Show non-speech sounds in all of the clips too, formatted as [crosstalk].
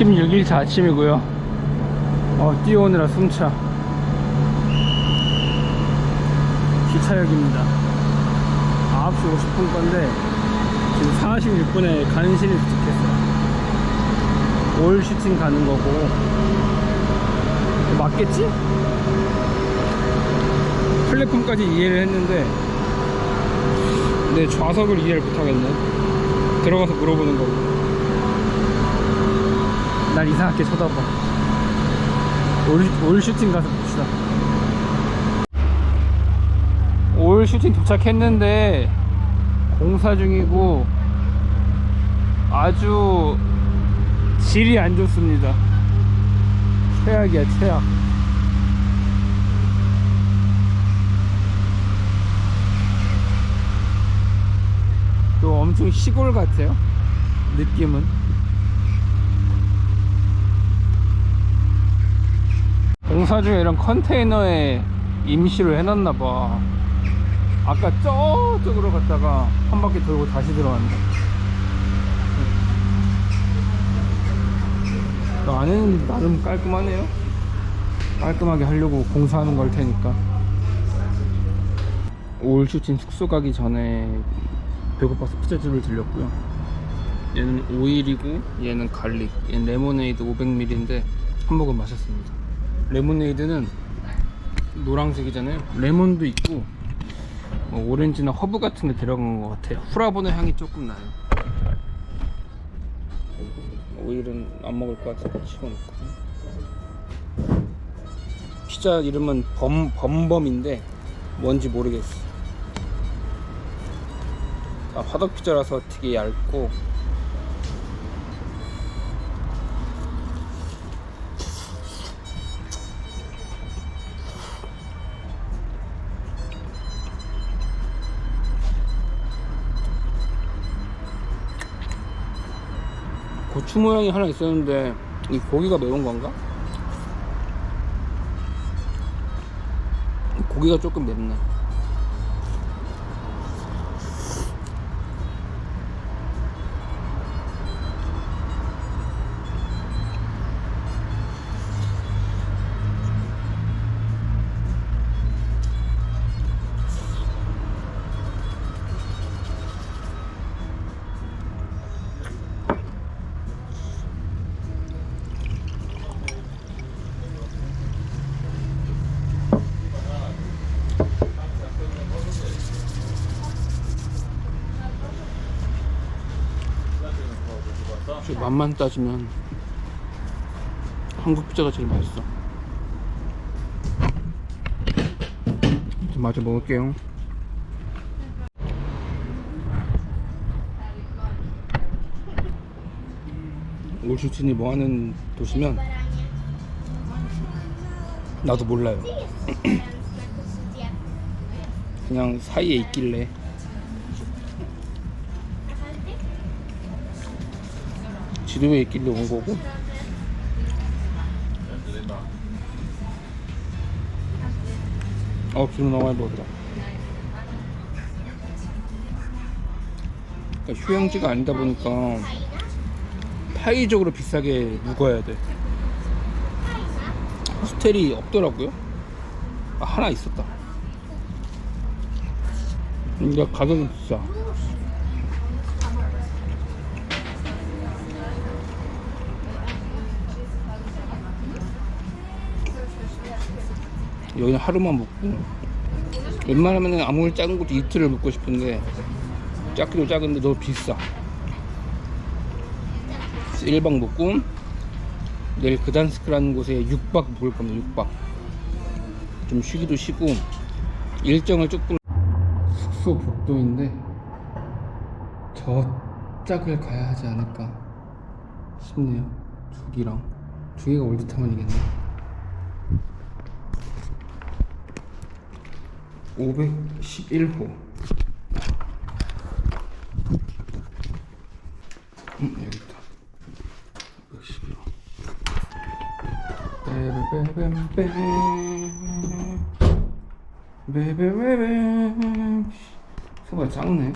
16일차 아침이고요. 어, 뛰어오느라 숨차. 기차역입니다. 9시 50분 건데, 지금 46분에 간신히 도착했어요. 올 슈팅 가는 거고, 맞겠지? 플랫폼까지 이해를 했는데, 내 좌석을 이해를 못하겠네. 들어가서 물어보는 거고. 날 이상하게 쳐다봐. 올, 올 슈팅 가서 봅시다. 올 슈팅 도착했는데 공사 중이고 아주 질이 안 좋습니다. 최악이야, 최악. 또 엄청 시골 같아요. 느낌은. 공사 중에 이런 컨테이너에 임시로 해놨나 봐. 아까 저쪽으로 갔다가 한 바퀴 돌고 다시 들어왔네. 그 안에는 나름 깔끔하네요. 깔끔하게 하려고 공사하는 걸 테니까. 올 슈팅 숙소 가기 전에 배고파서 피자집을 들렸고요. 얘는 오일이고 얘는 갈릭. 얘는 레모네이드 500ml인데 한 모금 마셨습니다. 레모네이드는 노란색이잖아요. 레몬도 있고 뭐 오렌지나 허브 같은 게 들어간 것 같아요. 후라보는 향이 조금 나요. 오일은 안 먹을 것 같아서 치워놓고 피자 이름은 범, 범범인데 뭔지 모르겠어. 아, 화덕 피자라서 되게 얇고 고추 모양이 하나 있었는데 이 고기가 매운 건가? 고기가 조금 맵네. 맛만 따지면 한국 피자가 제일 맛있어. 좀 마저 먹을게요. 올슈틴이 뭐하는 도시면 나도 몰라요. [clears throat] 그냥 사이에 있길래 지도에 있길래 온 거고. 어 비누 너무 많이 먹더라 그러니까 휴양지가 아니다 보니까 파이적으로 비싸게 묵어야 돼. 호스텔이 없더라고요. 아, 하나 있었다. 근데 가격은 비싸 여기는 하루만 묵고 웬만하면 아무리 작은 곳도 이틀을 묵고 싶은데 작기도 작은데 너무 비싸. 1박 묵고 내일 그단스크라는 곳에 6박 묵을 겁니다 6박. 좀 쉬기도 쉬고 일정을 조금 숙소 복도인데 저 짝을 가야 하지 않을까 싶네요. 두기랑. 두기가 올드타운이겠네 511호. 음, 여기 있다. 511호. 베베베베베 베베베베 소가 작네.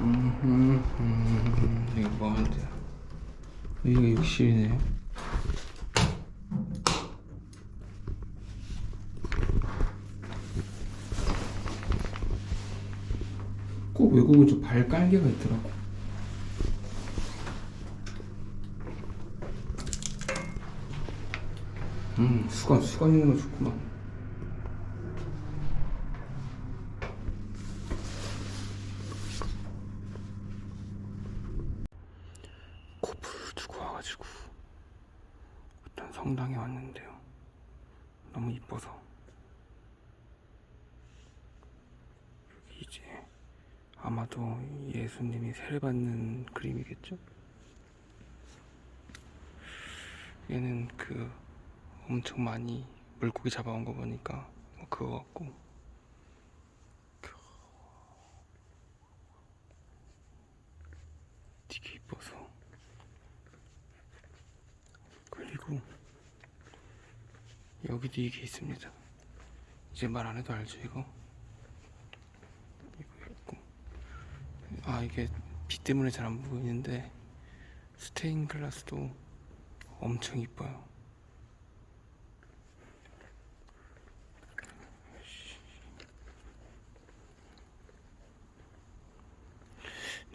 음, 음, 음, 이거 뭐 하면 돼요? 여기가 욕실이네요. 외국은 좀 발 깔개가 있더라고. 음, 수건, 수건 있는 거 좋구만. 코프를 두고 와가지고 어떤 성당에 왔는데요. 너무 이뻐서 여기 이제 아마도 예수님이 세례받는 그림이겠죠? 얘는 그 엄청 많이 물고기 잡아온 거 보니까 뭐 그거 같고 되게 이뻐서 그리고 여기도 이게 있습니다. 이제 말 안 해도 알죠? 이거 있고 아 이게 빛 때문에 잘 안 보이는데 스테인 글라스도 엄청 이뻐요.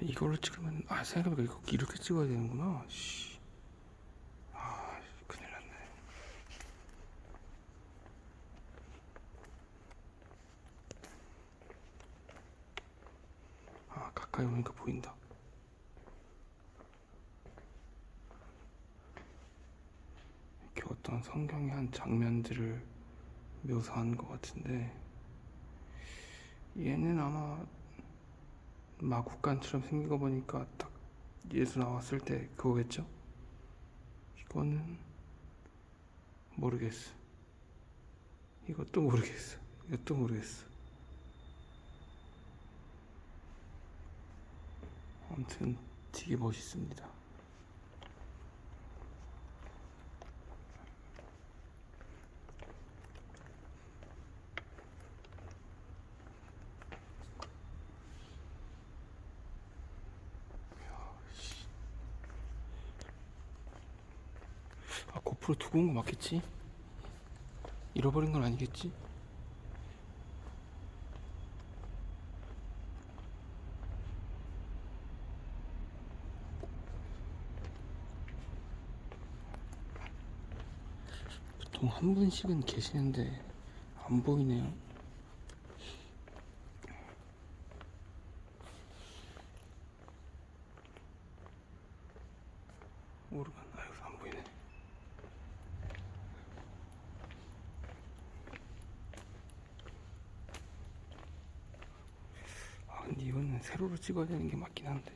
이걸로 찍으면 아 생각해보니까 이렇게 찍어야 되는구나. 씨. 아 큰일 났네. 아 가까이 오니까 보인다. 이렇게 어떤 성경의 한 장면들을 묘사한 것 같은데 얘는 아마 마국간처럼 생긴 거 보니까 딱 예수 나왔을 때 그거겠죠? 이거는 모르겠어. 이것도 모르겠어. 이것도 모르겠어. 아무튼 되게 멋있습니다. 아 고프로 두고 온 거 맞겠지? 잃어버린 건 아니겠지? 보통 한 분씩은 계시는데 안 보이네요. 모르겠, 아 여기서 안 보이네. 아 근데 이거는 세로로 찍어야 되는 게 맞긴 한데.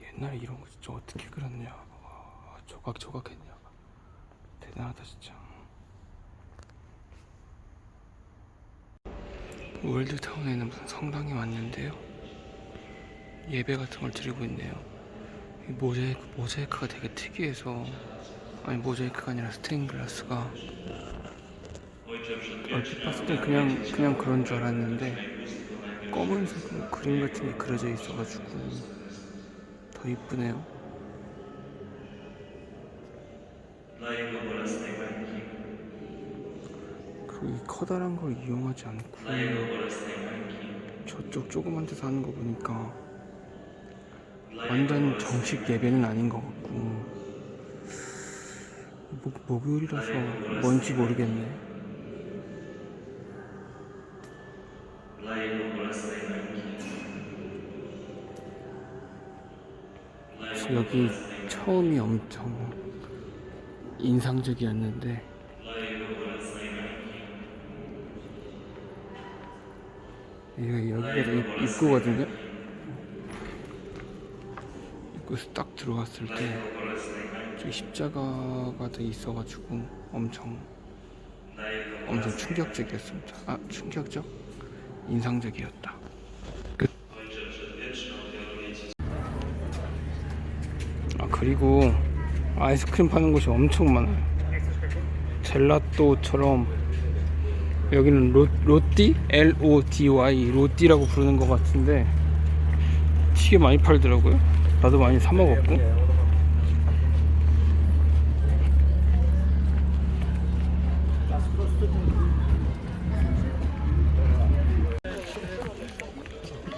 옛날에 이런 거 진짜 어떻게 그렸냐. 와 조각 조각 했냐. 대단하다 진짜. 월드타운에는 무슨 성당이 왔는데요? 예배 같은 걸 드리고 있네요. 이 모자이크, 모자이크가 되게 특이해서 아니 모자이크가 아니라 스테인 글라스가 얼핏 봤을 때 그냥 그냥 그런 줄 알았는데 검은색 그림 같은 게 그려져 있어가지고 더 이쁘네요. Dla Jego bolesnej męki, 그 커다란 걸 이용하지 않고 저쪽 조그만 데서 하는 거 보니까 완전 정식 예배는 아닌 것 같고 목, 목요일이라서 뭔지 모르겠네. 여기 처음이 엄청 인상적이었는데 여기가 입구거든요. 입구에서 딱 들어왔을 때 저기 십자가가 돼 있어가지고 엄청 엄청 충격적이었습니다. 아 충격적? 인상적이었다. Ci 아 그리고 아이스크림 파는 곳이 엄청 많아요. 젤라또처럼 여기는 로, 로띠? L-O-D-Y 로띠라고 부르는 것 같은데 되게 많이 팔더라고요 나도 많이 사 먹었고.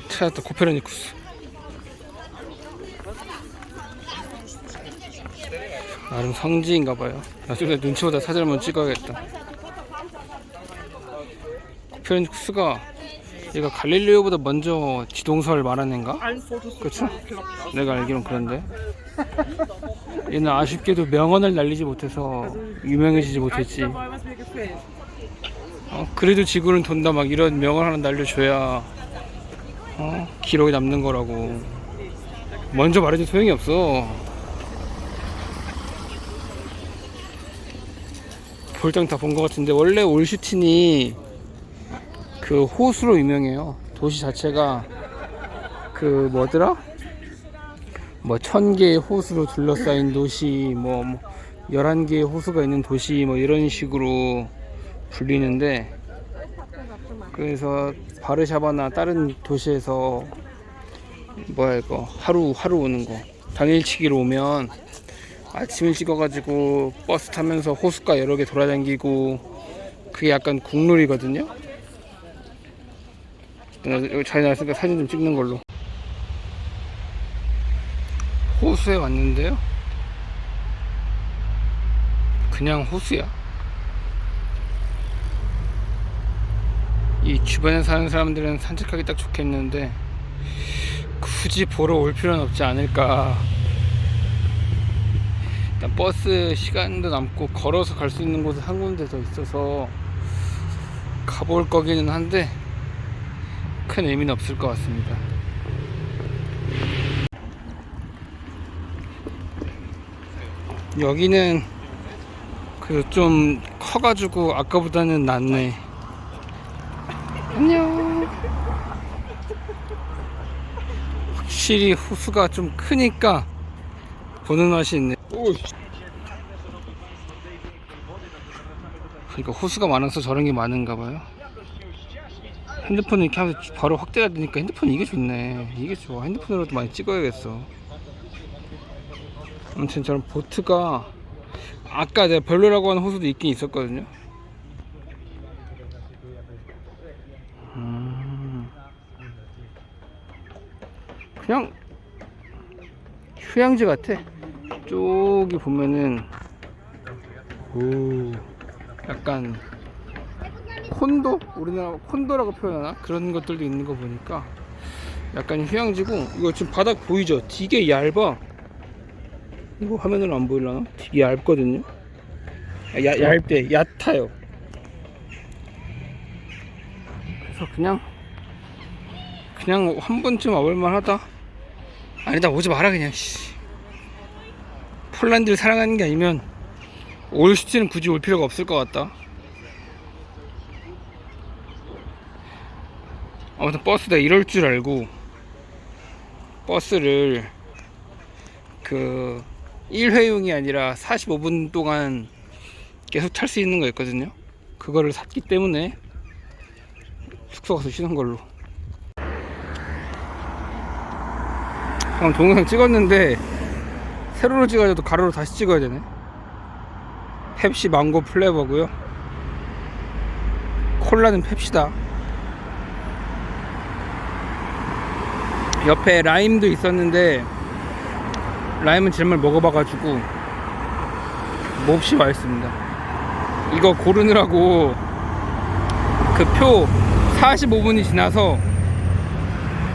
찾았다 코페르니쿠스. 나름 성지인가봐요. 나중에 눈치 보다 사진 한번 찍어야겠다. 코페르니쿠스가 얘가 갈릴레오보다 먼저 지동설 말한 애인가? 그쵸? 내가 알기론 그런데. 얘는 아쉽게도 명언을 날리지 못해서 유명해지지 못했지. 어, 그래도 지구는 돈다 막 이런 명언 하나 날려줘야 어, 기록에 남는 거라고. 먼저 말해도 소용이 없어. 볼장 다 본 것 같은데 원래 올슈틴이 그 호수로 유명해요 도시 자체가 그 뭐더라? 뭐 천 개의 호수로 둘러싸인 도시 뭐, 뭐 11개의 호수가 있는 도시 뭐 이런 식으로 불리는데 그래서 바르샤바나 다른 도시에서 뭐야 이거 하루 하루 오는 거 당일치기로 오면 아침 일찍 와가지고 버스 타면서 호숫가 여러 개 돌아다니고 그게 약간 국룰이거든요. 여기 자기 나왔으니까 사진 좀 찍는 걸로. 호수에 왔는데요. 그냥 호수야. 이 주변에 사는 사람들은 산책하기 딱 좋겠는데 굳이 보러 올 필요는 없지 않을까. 일단 버스 시간도 남고 걸어서 갈 수 있는 곳은 한 군데 더 있어서 가볼 거기는 한데 큰 의미는 없을 것 같습니다. 여기는 그래도 좀 커가지고 아까보다는 낫네. 안녕. 확실히 호수가 좀 크니까 보는 맛이 있네. 그러니까 호수가 많아서 저런 게 많은가 봐요. 핸드폰을 이렇게 하면 바로 확대가 되니까 핸드폰 이게 좋네. 이게 좋아. 핸드폰으로도 많이 찍어야겠어. 아무튼 저런 보트가 아까 내가 별로라고 하는 호수도 있긴 있었거든요. 음. 그냥 휴양지 같아. 저기 보면은 오 약간 콘도 우리나라 콘도라고 표현하나 그런 것들도 있는 거 보니까 약간 휴양지고 이거 지금 바닥 보이죠? 되게 얇아. 이거 화면으로 안 보일라나? 되게 얇거든요. 아, 야, 얇대 얕아요. 그래서 그냥 그냥 한 번쯤 와볼만 하다. 아니다 오지 마라 그냥. 씨. 폴란드를 사랑하는 게 아니면 올 슈트는 굳이 올 필요가 없을 것 같다. 아무튼 버스가 이럴 줄 알고 버스를 그 1회용이 아니라 45분 동안 계속 탈 수 있는 거 있거든요. 그거를 샀기 때문에 숙소 가서 쉬는 걸로. 방금 동영상 찍었는데 세로로 찍어야 도 가로로 다시 찍어야 되네. 펩시 망고 플레버고요. 콜라는 펩시다. 옆에 라임도 있었는데 라임은 정말 먹어봐가지고 몹시 맛있습니다. 이거 고르느라고 그 표 45분이 지나서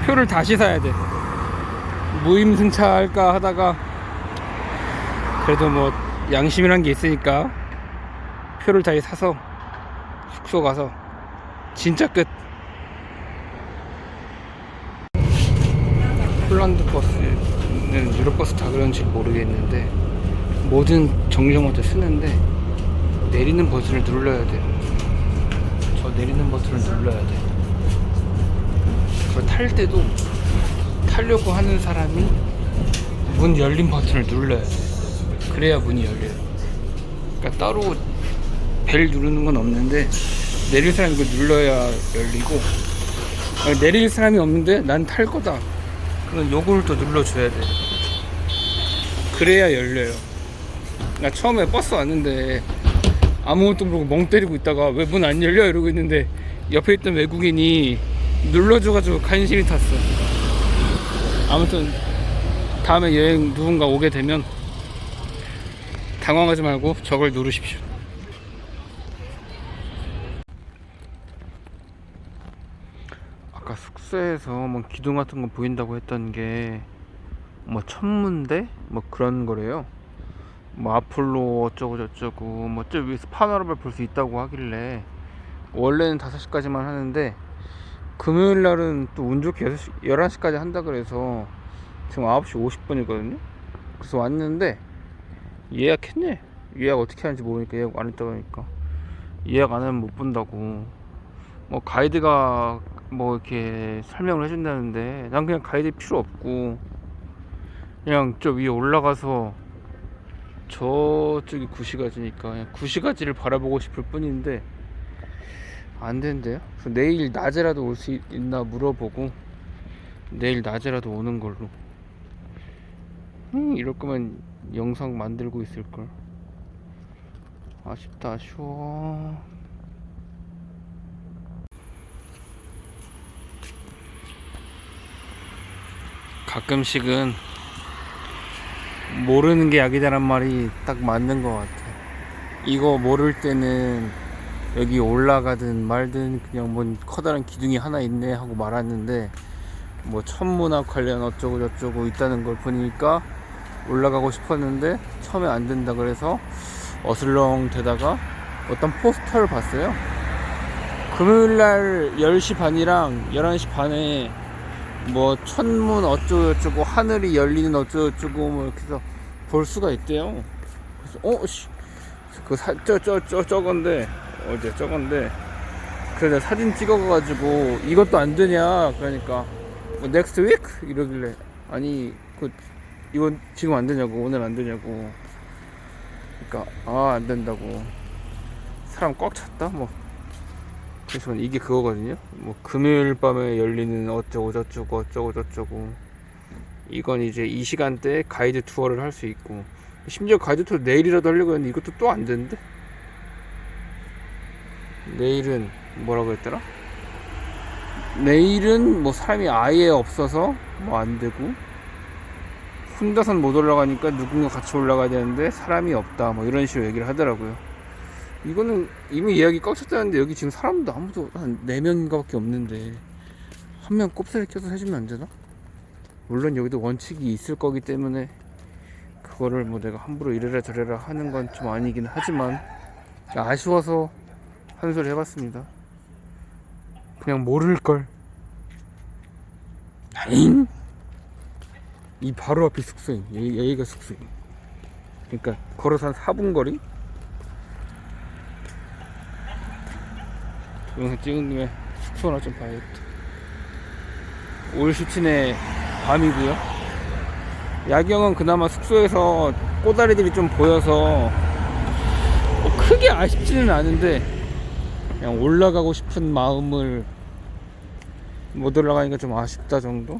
표를 다시 사야 돼. 무임승차 할까 하다가 그래도 뭐 양심이란 게 있으니까 표를 다시 사서 숙소 가서 진짜 끝. 폴란드 버스는 유럽 버스 다 그런지 모르겠는데 모든 정류장마다 쓰는데 내리는 버튼을 눌러야 돼요. 저 내리는 버튼을 눌러야 돼. 그걸 탈 때도 타려고 하는 사람이 문 열린 버튼을 눌러야 돼. 그래야 문이 열려요. 그러니까 따로 벨 누르는 건 없는데 내릴 사람 이거 눌러야 열리고 내릴 사람이 없는데 난 탈 거다 요걸 또 눌러줘야 돼. 그래야 열려요. 나 처음에 버스 왔는데 아무것도 모르고 멍 때리고 있다가 왜 문 안 열려? 이러고 있는데 옆에 있던 외국인이 눌러줘가지고 간신히 탔어. 아무튼 다음에 여행 누군가 오게 되면 당황하지 말고 저걸 누르십시오 숙소에서 뭐 기둥 같은 거 보인다고 했던 게 뭐 천문대 뭐 그런 거래요. 뭐 아폴로 어쩌고 저쩌고 뭐 저 위에서 파노라마를 볼수 있다고 하길래 원래는 5시까지만 하는데 금요일 날은 또 운 좋게 6시, 11시까지 한다 그래서 지금 9시 50분이거든요. 그래서 왔는데 예약했네. 예약 어떻게 하는지 모르니까 예약 안 했다고 하니까 예약 안 하면 못 본다고 뭐 가이드가 뭐 이렇게 설명을 해준다는데 난 그냥 가이드 필요 없고 그냥 저 위에 올라가서 저쪽이 구시가지니까 구시가지를 바라보고 싶을 뿐인데 안 된대요. 그래서 내일 낮에라도 올 수 있나 물어보고 내일 낮에라도 오는 걸로. 음, 이럴 거면 영상 만들고 있을 걸. 아쉽다, 아쉬워. 가끔씩은 모르는 게 약이다란 말이 딱 맞는 것 같아. 이거 모를 때는 여기 올라가든 말든 그냥 뭔 커다란 기둥이 하나 있네 하고 말았는데 뭐 천문학 관련 어쩌고 저쩌고 있다는 걸 보니까 올라가고 싶었는데 처음에 안 된다 그래서 어슬렁 되다가 어떤 포스터를 봤어요. 금요일 날 10시 반이랑 11시 반에 뭐 천문 어쩌고 저쩌고 하늘이 열리는 어쩌고 저쩌고 뭐 이렇게 해서 볼 수가 있대요. 그래서 어 씨. 그저저 저 저건데 어제 저건데. 그래서 사진 찍어가지고 이것도 안 되냐? 그러니까 뭐 넥스트 위크 이러길래 아니 그 이건 지금 안 되냐고 오늘 안 되냐고. 그러니까 아 안 된다고. 사람 꽉 찼다 뭐 그래서 이게 그거거든요. 뭐 금요일 밤에 열리는 어쩌고 저쩌고 어쩌고 저쩌고 이건 이제 이 시간대에 가이드 투어를 할 수 있고 심지어 가이드 투어 내일이라도 하려고 했는데 이것도 또 안 되는데 내일은 뭐라고 했더라? 내일은 뭐 사람이 아예 없어서 뭐 안 되고 혼자선 못 올라가니까 누군가 같이 올라가야 되는데 사람이 없다 뭐 이런 식으로 얘기를 하더라고요. 이거는 이미 예약이 꽉 찼다는데 여기 지금 사람도 아무도 한 4명인가 밖에 없는데 한 명 꼽사리 껴서 해주면 안 되나? 물론 여기도 원칙이 있을 거기 때문에 그거를 뭐 내가 함부로 이래라 저래라 하는 건 좀 아니긴 하지만 아쉬워서 하는 소리 해봤습니다 그냥 모를걸 잉? 이 바로 앞이 숙소임 여기, 여기가 숙소임 그러니까 걸어서 한 4분 거리? 영상 찍은 김에 숙소나 좀 봐야겠다. 올 시즌의 밤이고요. 야경은 그나마 숙소에서 꼬다리들이 좀 보여서 뭐 크게 아쉽지는 않은데 그냥 올라가고 싶은 마음을 못 올라가니까 좀 아쉽다 정도?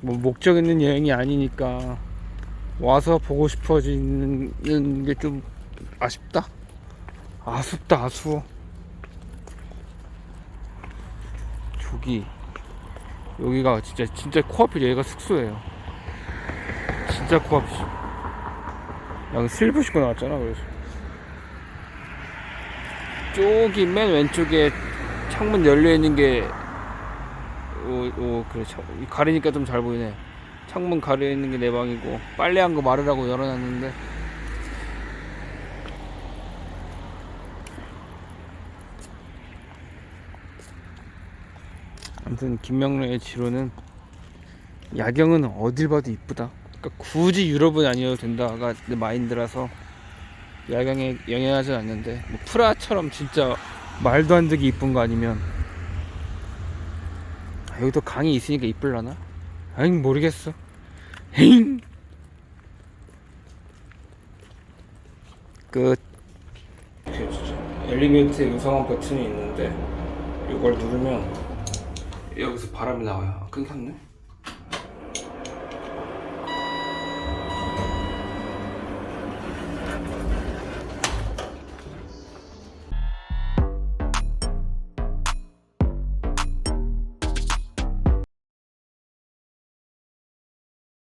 뭐 목적 있는 여행이 아니니까 와서 보고 싶어지는 게 좀 아쉽다. 아쉽다 아쉬워. 저기. 여기가 진짜 진짜 코앞이 여기가 숙소예요. 진짜 코앞이 여기 슬리퍼 신고 나왔잖아 그래서. 저기 맨 왼쪽에 창문 열려 있는 게 오, 오 그래 참, 가리니까 좀 잘 보이네. 창문 가려 있는 게 내 방이고 빨래한 거 마르라고 열어놨는데 아무튼 김명래의 지로는 야경은 어딜 봐도 이쁘다. 그러니까 굳이 유럽은 아니어도 된다가 내 마인드라서 야경에 영향하지 않는데 뭐 프라처럼 진짜 말도 안 되게 이쁜 거 아니면 아, 여기도 강이 있으니까 이쁠라나? 아니 모르겠어. 헤잉 끝. 엘리베이터에 요상한 버튼이 있는데 이걸 누르면 여기서 바람이 나와요. 아, 끊겼네.